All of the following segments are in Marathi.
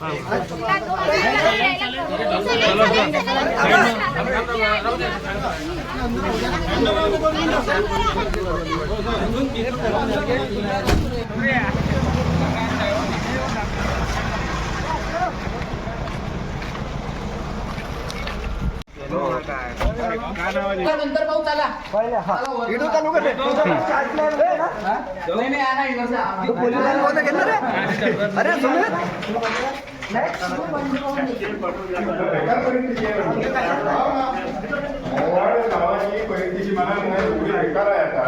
पेशंटला नंतर पाहू चला. नाही नाही आणा इकडचा. अरे सुमित गावाची परिस्थिती मला आहे आता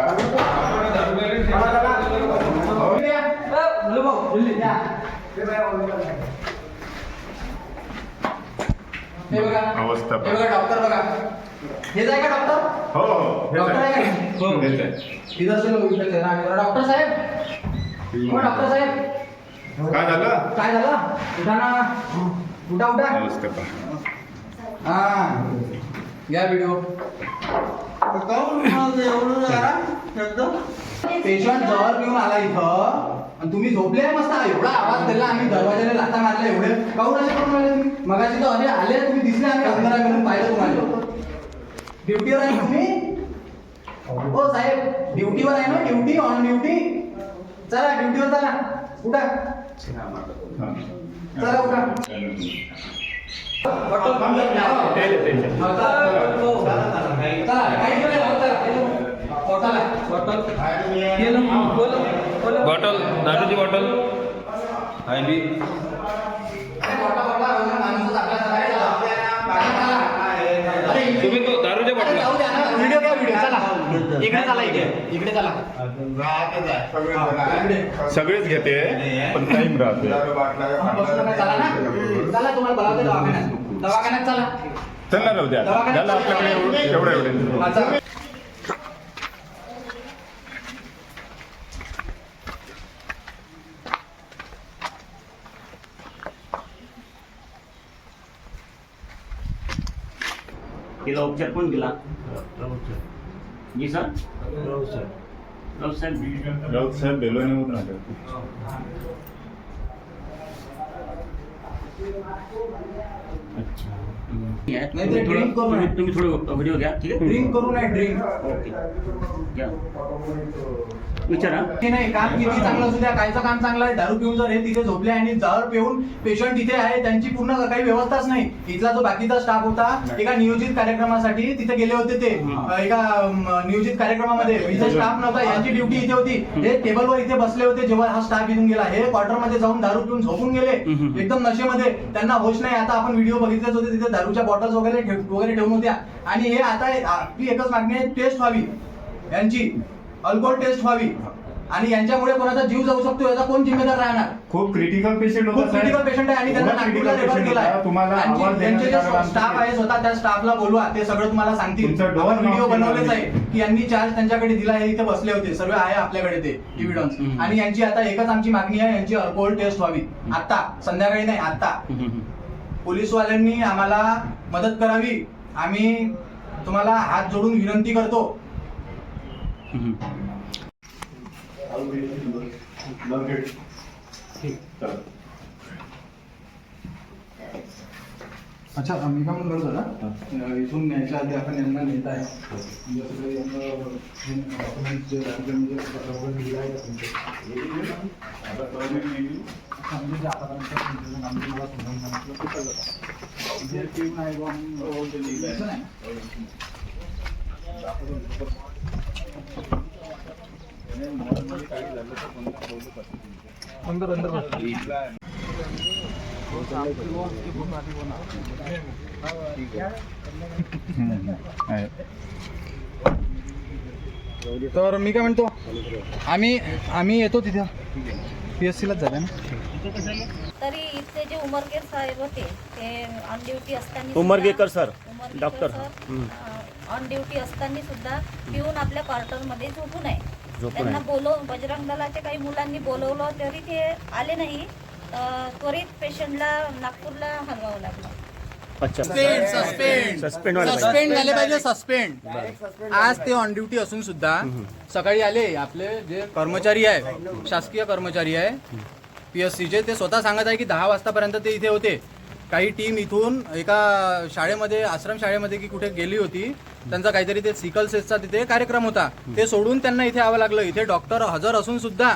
हे बघा. अवस्था हे बघा डॉक्टर बघा. हेच आहे का डॉक्टर हो हो डॉक्टर आहे. का? हेच आहे. इथं चेहरा आहे. डॉक्टर साहेब? हो डॉक्टर साहेब. काय झालं? काय झालं? उठा ना. उठा उठा. पहा. हा. घ्या व्हिडिओ पेशंट जवळ घेऊन आला इथं. आणि तुम्ही झोपले मस्त. एवढा आवाज दिला. आम्ही दरवाजाने लाथा मारल्या. एवढे काऊन असे करून राहिले तुम्ही? मगाशी तर अरे आले तुम्ही दिसले आम्ही अंधारा मिळून पाहिलं तुम्हाला. ड्युटीवर आहे तुम्ही हो साहेब ड्युटीवर आहे ना ड्युटी ऑन ड्युटी चला ड्युटीवर चला उठा हा. चला उठा बॉटल दारूची बॉटल आहे बी तुम्ही तो दारूच्या बॉटल व्हिडिओ घ्या व्हिडिओ चला इकडे चला इकडे. इकडे. चला. सगळेच घेते. पण टाइम राहते. चला ना. चला तुम्हाला बोलावते दवाखान्यात. दवाखान्यात चला. चल ना राहू द्या झालं आपल्याकडे एवढं एवढं हा. तिला उपचार कोण दिला? जी सर? राऊत साहेब राऊत साहेब बेलोनीमधून आले नाही ते drink करू नये. तुम्ही थोडं व्हिडिओ घ्या ठीक आहे? ड्रिंक करू नये ड्रिंक घ्या. विचारा. नाही काम किती चांगलं असू द्या. कायचं काम चांगलं आहे. दारू पिऊन जर हे तिथे झोपले आणि दारू पिऊन पेशंट तिथे आहे त्यांची पूर्ण काही व्यवस्थाच नाही. इथला जो बाकीचा स्टाफ होता एका नियोजित कार्यक्रमासाठी तिथे गेले होते ते. अं, एका अं, नियोजित कार्यक्रमामध्ये. इथे स्टाफ नव्हता यांची ड्युटी इथे होती. हे टेबलवर इथे बसले होते जेव्हा हा स्टाफ इथून गेला. हे क्वार्टरमध्ये जाऊन दारू पिऊन झोपून गेले. एकदम नशेमध्ये त्यांना होश नाही. आता आपण व्हिडिओ बघितलेच होते. तिथे दारूच्या बॉटल्स वगैरे वगैरे ठेवून होत्या. आणि हे आता आपली एकच मागणी आहे टेस्ट व्हावी. यांची. अल्कोहोल टेस्ट व्हावी. आणि यांच्यामुळे कोणाचा जीव जाऊ शकतो याचा कोण जिम्मेदार राहणार? खूप क्रिटिकल पेशंट खूप क्रिटिकल पेशंट आहे आणि त्यांना नागपूरला रेफर केलाय. त्यांची- जे स्टाफ आहे स्वतः त्या स्टाफला बोलवा. ते सगळं तुम्हाला सांगतील. आपण व्हिडिओ बनवलेच आहे की यांनी चार्ज त्यांच्याकडे दिला आहे इथे बसले होते. सर्व आहे आपल्याकडे ते इव्हिडन्स. आणि यांची आता एकच आमची मागणी आहे यांची अल्कोहोल टेस्ट व्हावी. आता संध्याकाळी नाही आता. पोलीसवाल्यांनी आम्हाला मदत करावी. आम्ही तुम्हाला हात जोडून विनंती करतो. अच्छा मी काय म्हणतो ना? इथून न्यायच्या आधी आपण यांना नेत आहे. जसं काही यांना हे documents जे document जे document दिलं आहे का तुमचं? समजून जे आतापर्यंत तुमचं नाम तुम्हाला समजावून सांगितलं ते कळलं का? जे पिऊन आहे बुवा म्हणून असं नाही. अंदर अंदर बस. तर मी काय म्हणतो आम्ही आम्ही येतो तिथे पी एस सीलाच जाते ना तरी इथले जे उमरगे साहेब होते ते ऑन ड्युटी असताना Umargekar sir, doctor. On duty असताना सुद्धा पिऊन आपल्या क्वार्टरमध्ये झोपू नये त्यांना बोलव बजरंग दलाच्या काही मुलांनी बोलवलं तरी ते आले नाही. तर त्वरित पेशंटला नागपूरला हलवावं लागलं. Suspend suspend. सस्पेंड व्हायला पाहिजे. सस्पेंड झाले पाहिजे सस्पेंड. आज ते ऑन ड्युटी असून सुद्धा सकाळी आले आपले जे कर्मचारी आहे शासकीय कर्मचारी आहे पी एस सीचे ते स्वतः सांगत आहे की दहा वाजतापर्यंत ते इथे होते. काही टीम इथून एका शाळेमध्ये आश्रम शाळेमध्ये की कुठे गेली होती त्यांचा काहीतरी ते सिकल सेसचा तिथे कार्यक्रम होता. ते सोडून त्यांना इथे यावं लागलं. इथे डॉक्टर हजर असून सुद्धा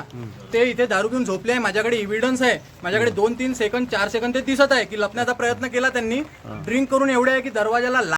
ते इथे दारू घेऊन झोपले आहे. माझ्याकडे इव्हिडन्स आहे. माझ्याकडे दोन तीन सेकंद चार सेकंद ते दिसत आहे की लपण्याचा प्रयत्न केला त्यांनी. ड्रिंक करून एवढे आहे की दरवाजाला